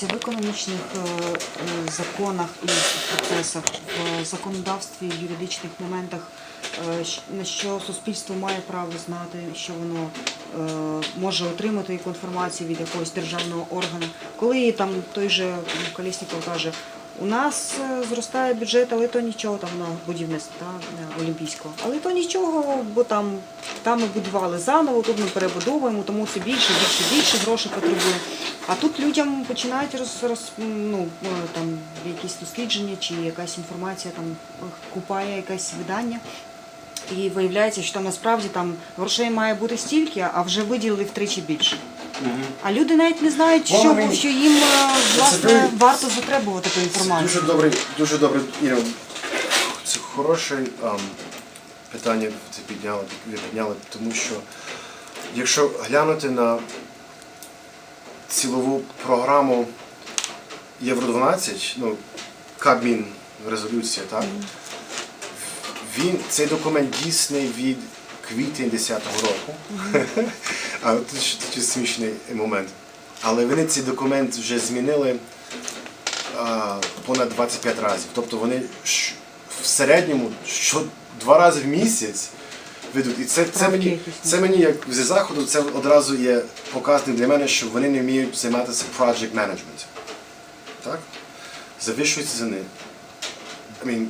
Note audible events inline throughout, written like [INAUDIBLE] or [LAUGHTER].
В економічних е, е, законах і процесах, в законодавстві, юридичних моментах, е, на що суспільство має право знати, що воно може отримати інформацію від якогось державного органу. Коли там той же Колєсніков каже, у нас е, зростає бюджет, але то нічого там на будівництво е, олімпійського. Але то нічого, бо там, там ми будували заново, тут ми перебудовуємо, тому це більше, більше, більше грошей потребує. А тут людям починають роз, роз, ну, е, там, якісь дослідження чи якась інформація там е, купає якесь видання. І виявляється, що там насправді там грошей має бути стільки, а вже виділили втричі більше. А люди навіть не знають, що, I що їм е, власне very- варто затребувати ту інформацію. Дуже добре, дуже добре, know, це хороше ем, питання це підняли, ви підняли, тому що якщо глянути на цілову програму Євро 12, ну, Кабмін резолюція, так? Він, цей документ дійсний від квітня 10-го року. [LAUGHS] а тут смішний момент. Але вони цей документ вже змінили а, понад 25 разів. Тобто вони в середньому що два рази в місяць ведуть. І це, це, мені, це мені як зі заходу, це одразу є показник для мене, що вони не вміють займатися project management. Так? Завішуються за них. I mean,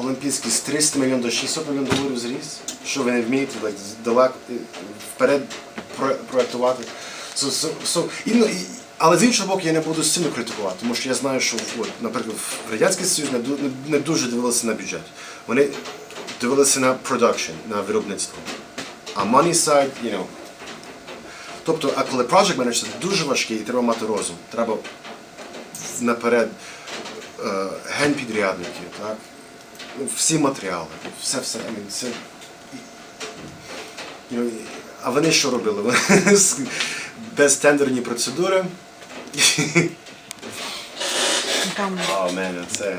Олімпійський з 300 мільйонів до 600 мільйонів доларів зріс. Що ви не вмієте like, далеко вперед про- проектувати. So, so, so, ну, і, але з іншого боку, я не буду сильно критикувати, тому що я знаю, що от, наприклад, Радянський Союз не, не, не дуже дивилися на бюджет. Вони дивилися на production, на виробництво. А money side, you know. Тобто, а коли project manager, це дуже важкий, і треба мати розум. Треба наперед е, генпідрядники, так? Ну, всі матеріали, все, все. I mean, це, а вони що робили? Вони без тендерні процедури. О, мене, це.